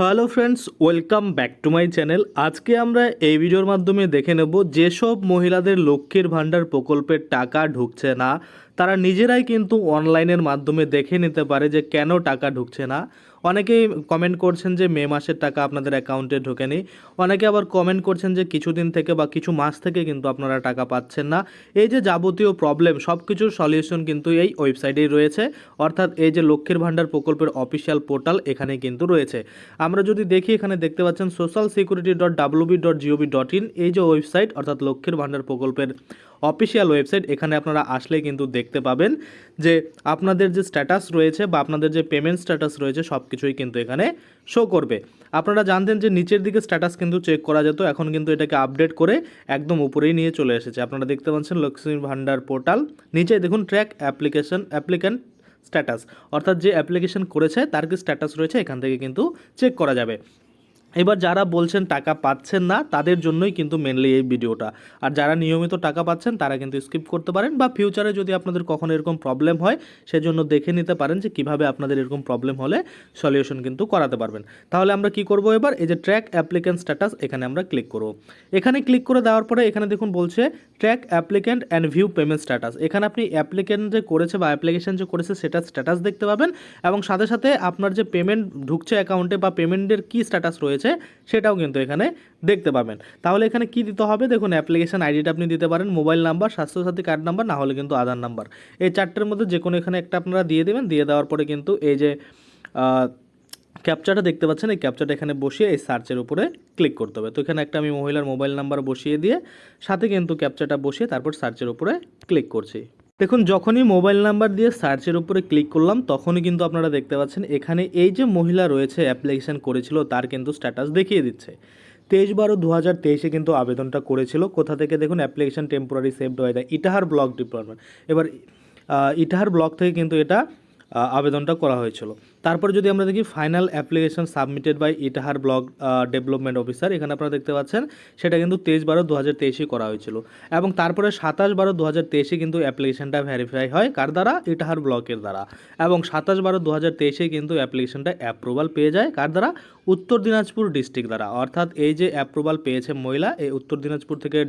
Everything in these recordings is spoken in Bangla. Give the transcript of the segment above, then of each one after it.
Hello friends, welcome back to my channel. আজকে আমরা এই ভিডিওর মাধ্যমে দেখে নেব যেসব মহিলাদের লক্ষ্মীর ভাণ্ডার প্রকল্পের টাকা ঢুকছে না, তারা নিজেরাই কিন্তু অনলাইনের মাধ্যমে দেখে নিতে পারে যে কেন টাকা ঢুকছে না। অনেকেই কমেন্ট করছেন যে মে মাসের টাকা আপনাদের অ্যাকাউন্টে ঢোকেনি। অনেকে আবার কমেন্ট করছেন যে কিছুদিন থেকে বা কিছু মাস থেকে কিন্তু আপনারা টাকা পাচ্ছেন না। এই যে যাবতীয় প্রবলেম সব কিছুর সলিউশন কিন্তু এই ওয়েবসাইটেই রয়েছে। অর্থাৎ এই যে লক্ষ্মীর ভাণ্ডার প্রকল্পের অফিসিয়াল পোর্টাল এখানে কিন্তু রয়েছে। আমরা যদি দেখি, এখানে দেখতে পাচ্ছেন social security dot WB dot GOV dot in এই যে ওয়েবসাইট অর্থাৎ লক্ষ্মীর ভাণ্ডার প্রকল্পের অফিসিয়াল ওয়েবসাইট এখানে আপনারা আসলে কিন্তু দেখতে পাবেন যে আপনাদের যে স্ট্যাটাস রয়েছে বা আপনাদের যে পেমেন্ট স্ট্যাটাস রয়েছে সব কিছুই কিন্তু এখানে শো করবে। আপনারা জানতেন যে নিচের দিকে স্ট্যাটাস কিন্তু চেক করা যেত, এখন কিন্তু এটাকে আপডেট করে একদম উপরেই নিয়ে চলে এসেছে। আপনারা দেখতে পাচ্ছেন লক্ষ্মী ভাণ্ডার পোর্টাল নিচে দেখুন ট্র্যাক অ্যাপ্লিকেশন অ্যাপ্লিক্যান্ট স্ট্যাটাস অর্থাৎ যে অ্যাপ্লিকেশন করেছে, তার কি স্ট্যাটাস রয়েছে, এখান থেকে কিন্তু চেক করা যাবে। এবার যারা বলছেন টাকা পাচ্ছেন না, তাদের জন্যই কিন্তু মেনলি এই ভিডিওটা। আর যারা নিয়মিত টাকা পাচ্ছেন, তারা কিন্তু স্কিপ করতে পারেন বা ফিউচারে যদি আপনাদের কখনো এরকম প্রবলেম হয়, সেজন্য দেখে নিতে পারেন যে কীভাবে আপনাদের এরকম প্রবলেম হলে সলিউশন কিন্তু করাতে পারবেন। তাহলে আমরা কি করব এবার? এই যে ট্র্যাক অ্যাপ্লিক্যান্ট স্ট্যাটাস এখানে আমরা ক্লিক করব। এখানে ক্লিক করে দেওয়ার পরে এখানে দেখুন বলছে track applicant and view payment status এখানে আপনি অ্যাপ্লিক্যান্ট যে করেছে বা অ্যাপ্লিকেশন যে করেছে, সেটার স্ট্যাটাস দেখতে পাবেন এবং সাথে সাথে আপনার যে পেমেন্ট ঢুকছে অ্যাকাউন্টে বা পেমেন্টের কী স্ট্যাটাস রয়েছে সেটাও কিন্তু এখানে দেখতে পাবেন। তাহলে এখানে কি দিতে হবে? দেখুন অ্যাপ্লিকেশান আইডিটা আপনি দিতে পারেন mobile number Swasthyasathi card number না হলে কিন্তু আধার নাম্বার এই চারটের মধ্যে যে কোনো এখানে একটা আপনারা দিয়ে দেবেন, দিয়ে দেওয়ার পরে কিন্তু এই যে ক্যাপচারটা দেখতে পাচ্ছেন, এই ক্যাপচারটা এখানে বসিয়ে এই সার্চের উপরে ক্লিক করতে হবে। তো এখানে একটা আমি মহিলার মোবাইল নাম্বার বসিয়ে দিয়ে, সাথে কিন্তু ক্যাপচারটা বসিয়ে তারপর সার্চের উপরে ক্লিক করছি। দেখুন, যখনই মোবাইল নাম্বার দিয়ে সার্চের উপরে ক্লিক করলাম, তখনই কিন্তু আপনারা দেখতে পাচ্ছেন, এখানে এই যে মহিলা রয়েছে অ্যাপ্লিকেশন করেছিল, তার কিন্তু স্ট্যাটাস দেখিয়ে দিচ্ছে। তেইশ বারো দু হাজার তেইশে কিন্তু আবেদনটা করেছিল। কোথা থেকে? দেখুন অ্যাপ্লিকেশান টেম্পোরারি সেভড হয়ে যায় ইটাহার ব্লক ডিপার্টমেন্ট এবার ইটাহার ব্লক থেকে কিন্তু এটা আবেদনটা করা হয়েছিল। তারপরে যদি আমরা দেখি final application submitted by Itahar block development officer এখানে আপনারা দেখতে পাচ্ছেন, সেটা কিন্তু তেইশ বারো দু হাজার তেইশে করা হয়েছিল। এবং তারপরে সাতাশ বারো দু হাজার তেইশে কিন্তু অ্যাপ্লিকেশনটা ভেরিফাই হয় কার দ্বারা? ইটাহার ব্লকের দ্বারা। এবং সাতাশ বারো দু হাজার তেইশে কিন্তু অ্যাপ্লিকেশনটা অ্যাপ্রুভাল পেয়ে যায় কার দ্বারা? উত্তর দিনাজপুর ডিস্ট্রিক্ট দ্বারা। অর্থাৎ এই যে অ্যাপ্রুভাল পেয়েছে মহিলা, এই উত্তর দিনাজপুর থেকে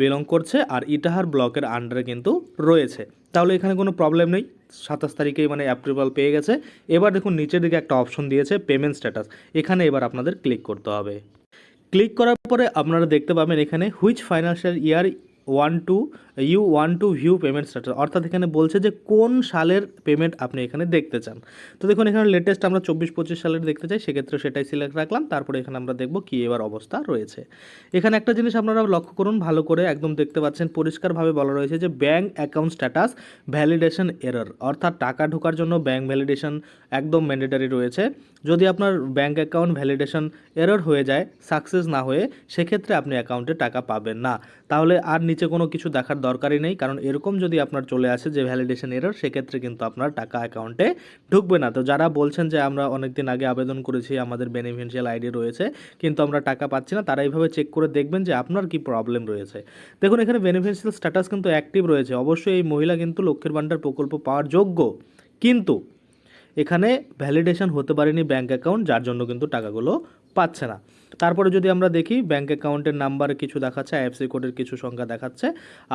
বিলং করছে আর ইটাহার ব্লকের আন্ডারে কিন্তু রয়েছে। তাহলে এখানে কোনো প্রবলেম নেই। সাতাশ তারিখে মানে অ্যাপ্রুভাল পেয়ে গেছে। এবার দেখুন নিচের দিকে একটা অপশন দিয়েছে পেমেন্ট স্ট্যাটাস এখানে এবার আপনাদের ক্লিক করতে হবে। ক্লিক করার পরে আপনারা দেখতে পাবেন এখানে which financial year one two U one two view payment status অর্থাৎ এখানে বলছে যে কোন সালের পেমেন্ট আপনি এখানে দেখতে চান। তো দেখুন, এখানে লেটেস্ট আমরা চব্বিশ পঁচিশ সালের দেখতে চাই, সেক্ষেত্রে সেটাই সিলেক্ট রাখলাম। তারপরে এখানে আমরা দেখব কী এবার অবস্থা রয়েছে। এখানে একটা জিনিস আপনারা লক্ষ্য করুন, ভালো করে একদম দেখতে পাচ্ছেন, পরিষ্কারভাবে বলা রয়েছে যে bank account status validation error অর্থাৎ টাকা ঢোকার জন্য ব্যাঙ্ক ভ্যালিডেশন একদম ম্যান্ডেটারি রয়েছে। যদি আপনার ব্যাঙ্ক অ্যাকাউন্ট ভ্যালিডেশন এরর হয়ে যায় সাকসেস না হয়ে, সেক্ষেত্রে আপনি অ্যাকাউন্টে টাকা পাবেন না। তাহলে আর নিচে কোনো কিছু দেখার দরকারই নেই। কারণ এরকম যদি আপনার চলে আসে যে ভ্যালিডেশন এরর সেক্ষেত্রে কিন্তু আপনার টাকা অ্যাকাউন্টে ঢুকবে না। তো যারা বলছেন যে আমরা অনেক দিন আগে আবেদন করেছি, আমাদের বেনিফিশিয়াল আইডি রয়েছে, কিন্তু আমরা টাকা পাচ্ছি না, তারা এইভাবে চেক করে দেখবেন যে আপনার কি প্রবলেম রয়েছে। দেখুন, এখানে বেনিফিশিয়াল স্ট্যাটাস কিন্তু অ্যাক্টিভ রয়েছে। অবশ্যই এই মহিলা কিন্তু লক্ষ্মীর ভাণ্ডার প্রকল্প পাওয়ার যোগ্য। কিন্তু এখানে ভ্যালিডেশন হতে পারেনি ব্যাঙ্ক অ্যাকাউন্ট যার জন্য কিন্তু টাকাগুলো পাচ্ছে না। তারপরে যদি আমরা দেখি ব্যাঙ্ক অ্যাকাউন্টের নাম্বার কিছু দেখাচ্ছে আইএফসি কোডের কিছু সংখ্যা দেখাচ্ছে,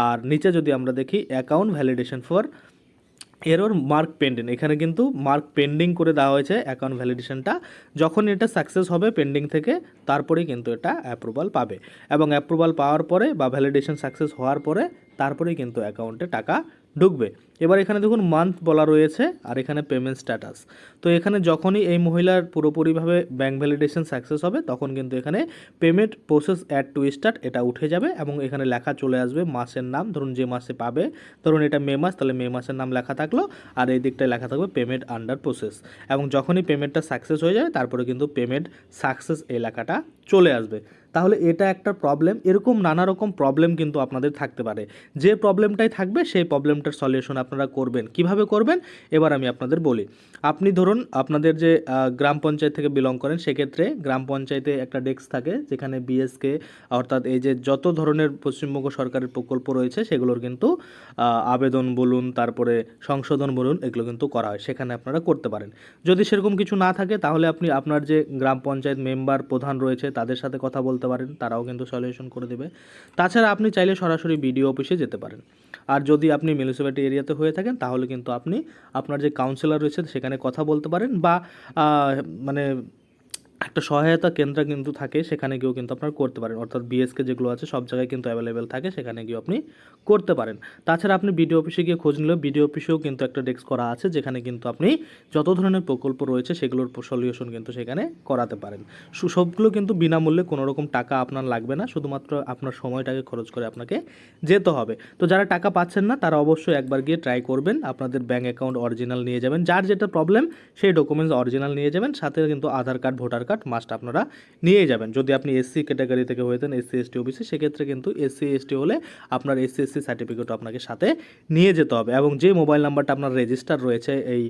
আর নিচে যদি আমরা দেখি account validation for error mark pending এখানে কিন্তু মার্ক পেন্ডিং করে দেওয়া হয়েছে অ্যাকাউন্ট ভ্যালিডেশনটা যখন এটা সাকসেস হবে পেন্ডিং থেকে তারপরেই কিন্তু এটা অ্যাপ্রুভাল পাবে। এবং অ্যাপ্রুভাল পাওয়ার পরে বা ভ্যালিডেশন সাকসেস হওয়ার পরে, তারপরেই কিন্তু অ্যাকাউন্টে টাকা ঢুকবে। এবার এখানে দেখুন মান্থ বলা রয়েছে আর এখানে পেমেন্ট স্ট্যাটাস তো এখানে যখনই এই মহিলার পুরোপুরিভাবে ব্যাঙ্ক ভ্যালিডেশন সাকসেস হবে, তখন কিন্তু এখানে payment process add to start এটা উঠে যাবে এবং এখানে লেখা চলে আসবে মাসের নাম। ধরুন যে মাসে পাবে, ধরুন এটা মে মাস, তাহলে মে মাসের নাম লেখা থাকল আর এই দিকটায় লেখা থাকবে পেমেন্ট আন্ডার প্রসেস এবং যখনই পেমেন্টটা সাকসেস হয়ে যাবে, তারপরে কিন্তু পেমেন্ট সাকসেস এই লেখাটা চলে আসবে। তাহলে এটা একটা প্রবলেম এরকম নানা রকম প্রবলেম কিন্তু আপনাদের থাকতে পারে। যে প্রবলেমটাই থাকবে, সেই প্রবলেমটার সলিউশন আপনারা করবেন। কীভাবে করবেন? এবার আমি আপনাদের বলি। আপনি ধরুন, আপনাদের যে গ্রাম পঞ্চায়েত থেকে বিলং করেন, সেক্ষেত্রে গ্রাম পঞ্চায়েতে একটা ডেস্ক থাকে, যেখানে বিএসকে অর্থাৎ এই যে যত ধরনের পশ্চিমবঙ্গ সরকারের প্রকল্প রয়েছে, সেগুলোর কিন্তু আবেদন বলুন, তারপরে সংশোধন বলুন, এগুলো কিন্তু করা হয়। সেখানে আপনারা করতে পারেন। যদি সেরকম কিছু না থাকে, তাহলে আপনি আপনার যে গ্রাম পঞ্চায়েত মেম্বার প্রধান রয়েছে, তাদের সাথে কথা বলতে পারেন, তারাও কিন্তু সলিউশন করে দেবে। তাছাড়া আপনি চাইলে সরাসরি বিডিও অফিসে যেতে পারেন। আর যদি আপনি মিউনিসিপ্যালিটি এরিয়াতে হয়ে থাকেন, তাহলে কিন্তু আপনি আপনার যে কাউন্সিলর রয়েছে সেখানে কথা বলতে পারেন বা মানে একটা সহায়তা কেন্দ্র কিন্তু থাকে, সেখানে গিয়েও কিন্তু আপনারা করতে পারেন। অর্থাৎ বিএসকে যেগুলো আছে, সব জায়গায় কিন্তু অ্যাভেলেবেল থাকে, সেখানে গিয়ে আপনি করতে পারেন। তাছাড়া আপনি বিডিও অফিসে গিয়ে খোঁজ নিলেও বিডিও অফিসেও কিন্তু একটা ডেস্ক করা আছে, যেখানে কিন্তু আপনি যত ধরনের প্রকল্প রয়েছে, সেগুলোর সলিউশন কিন্তু সেখানে করাতে পারেন। সবগুলো কিন্তু বিনামূল্যে কোনো রকম টাকা আপনার লাগবে না, শুধুমাত্র আপনার সময়টাকে খরচ করে আপনাকে যেতে হবে। তো যারা টাকা পাচ্ছেন না, তারা অবশ্যই একবার গিয়ে ট্রাই করবেন, আপনাদের ব্যাঙ্ক অ্যাকাউন্ট অরিজিনাল নিয়ে যাবেন। যার যেটা প্রবলেম সেই ডকুমেন্টস অরিজিনাল নিয়ে যাবেন, সাথে কিন্তু Aadhaar card voter card must আপনারা নিয়ে যাবেন। যদি আপনি এসসি ক্যাটাগরি থেকে হয়ে থাকেন, এসসি, এসটি, ওবিসি, সেক্ষেত্রে কিন্তু এসসি, এসটি হলে আপনার এসসি এসসি সার্টিফিকেট আপনাকে সাথে নিয়ে যেতে হবে। এবং যে মোবাইল নাম্বারটা আপনার রেজিস্টার রয়েছে এই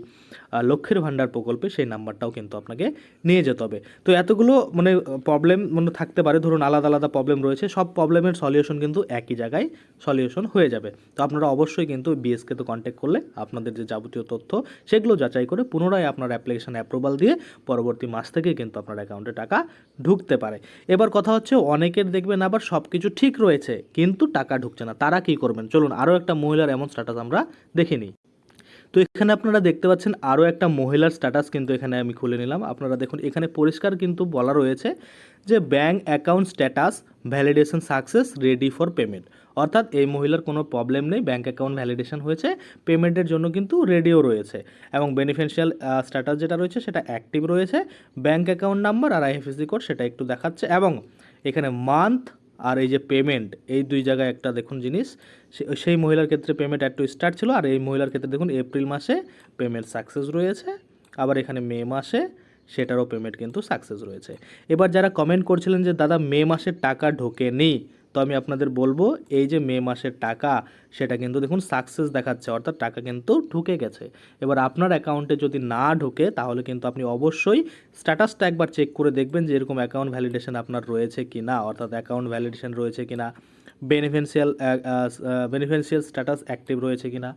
লক্ষ্মীর ভাণ্ডার প্রকল্পে সেই নাম্বারটাও কিন্তু আপনাকে নিয়ে যেতে হবে। তো এতগুলো মানে প্রবলেম মানে থাকতে পারে, ধরুন আলাদা আলাদা প্রবলেম রয়েছে, সব প্রবলেমের সলিউশন কিন্তু একই জায়গায় সলিউশন হয়ে যাবে। তো আপনারা অবশ্যই কিন্তু বিএসকে তো কন্ট্যাক্ট করলে আপনাদের যে যাবতীয় তথ্য সেগুলো যাচাই করে পুনরায় আপনার অ্যাপ্লিকেশন অ্যাপ্রুভাল দিয়ে পরবর্তী মাস থেকে কিন্তু আপনার অ্যাকাউন্টে টাকা ঢুকতে পারে। এবার কথা হচ্ছে অনেকের দেখবেন আবার সব কিছু ঠিক রয়েছে, কিন্তু টাকা ঢুকছে না। তারা কি করবেন? চলুন আরও একটা মহিলার এমন স্ট্যাটাস আমরা দেখে নিই। তো এখানে আপনারা দেখতে পাচ্ছেন আরও একটা মহিলার স্ট্যাটাস কিন্তু এখানে আমি খুলে নিলাম। আপনারা দেখুন, এখানে পরিষ্কার কিন্তু বলা রয়েছে যে bank account status validation success ready for payment অর্থাৎ এই মহিলার কোনো প্রবলেম নেই ব্যাঙ্ক অ্যাকাউন্ট ভ্যালিডেশন হয়েছে পেমেন্টের জন্য কিন্তু রেডিও রয়েছে। এবং বেনিফিশিয়াল স্ট্যাটাস যেটা রয়েছে সেটা অ্যাক্টিভ রয়েছে। ব্যাঙ্ক অ্যাকাউন্ট নাম্বার আর আইএফএসি কোড সেটা একটু দেখাচ্ছে। এবং এখানে মান্থ আর এই যে পেমেন্ট এই দুই জায়গায় একটা দেখুন জিনিস সেই মহিলার ক্ষেত্রে পেমেন্ট একটু স্টার্ট ছিল, আর এই মহিলার ক্ষেত্রে দেখুন এপ্রিল মাসে পেমেন্ট সাকসেস রয়েছে, আবার এখানে মে মাসে সেটারও পেমেন্ট কিন্তু সাকসেস রয়েছে। এবার যারা কমেন্ট করছিলেন যে, দাদা মে মাসে টাকা ঢোকেনি তো আমি আপনাদের বলব, এই যে মে মাসের টাকা, সেটা কিন্তু দেখুন সাকসেস দেখাচ্ছে, অর্থাৎ টাকা কিন্তু ঢুকে গেছে। এবার আপনার অ্যাকাউন্টে যদি না ঢোকে, তাহলে কিন্তু আপনি অবশ্যই স্ট্যাটাসটা একবার চেক করে দেখবেন যে এরকম অ্যাকাউন্ট ভ্যালিডেশন আপনার রয়েছে কি না অর্থাৎ অ্যাকাউন্ট ভ্যালিডেশন রয়েছে কি না বেনিফেন্সিয়াল বেনিফিশিয়াল স্ট্যাটাস অ্যাক্টিভ রয়েছে কি না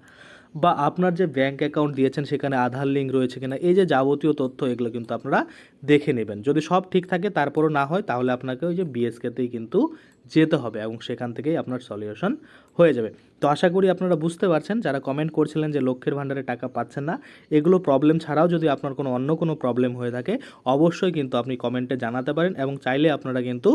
বা আপনার যে ব্যাঙ্ক অ্যাকাউন্ট দিয়েছেন সেখানে আধার লিঙ্ক রয়েছে কিনা, এই যে যাবতীয় তথ্য, এগুলো কিন্তু আপনারা দেখে নেবেন। যদি সব ঠিক থাকে, তারপরও না হয়, তাহলে আপনাকে ওই যে বিএসকেতেই কিন্তু যেতে হবে এবং সেখান থেকেই আপনার সলিউশন হয়ে যাবে। তো আশা করি আপনারা বুঝতে পারছেন, যারা কমেন্ট করছিলেন যে লক্ষ্যের ভাণ্ডারে টাকা পাচ্ছেন না, এগুলো প্রবলেম ছাড়াও যদি আপনার কোনো অন্য কোনো প্রবলেম হয়ে থাকে, অবশ্যই কিন্তু আপনি কমেন্টে জানাতে পারেন এবং চাইলে আপনারা কিন্তু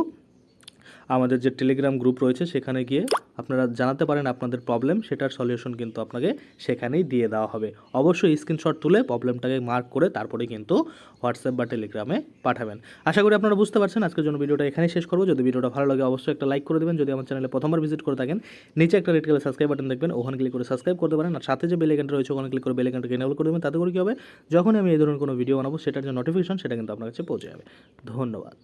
আমাদের যে টেলিগ্রাম গ্রুপ রয়েছে, সেখানে গিয়ে আপনারা জানাতে পারেন আপনাদের প্রবলেম সেটার সলিউশন কিন্তু আপনাকে সেখানেই দিয়ে দেওয়া হবে। অবশ্যই স্ক্রিনশট তুলে প্রবলেমটাকে মার্ক করে তারপরে কিন্তু হোয়াটসঅ্যাপ বা টেলিগ্রামে পাঠাবেন। আশা করি আপনারা বুঝতে পারছেন, আজকের জন্য ভিডিওটা এখানেই শেষ করব। যদি ভিডিওটা ভালো লাগে, অবশ্যই একটা লাইক করে দেবেন। যদি আমার চ্যানেলে প্রথমবার ভিজিট করে থাকেন, নিচে একটা রেড কালার সাবস্ক্রাইব বাটন দেখবেন, ওখানে ক্লিক করে সাবস্ক্রাইব করতে পারেন। আর সাথে যে বেল আইকনটা রয়েছে, ওখানে ক্লিক করে বেল আইকনটাকে এনেবল করে দেবেন। তাতে করে কী হবে? যখনই আমি এই ধরনের কোনো ভিডিও বানাবো, সেটার যে নোটিফিকেশন সেটা কিন্তু আপনার কাছে পৌঁছে যাবে। ধন্যবাদ।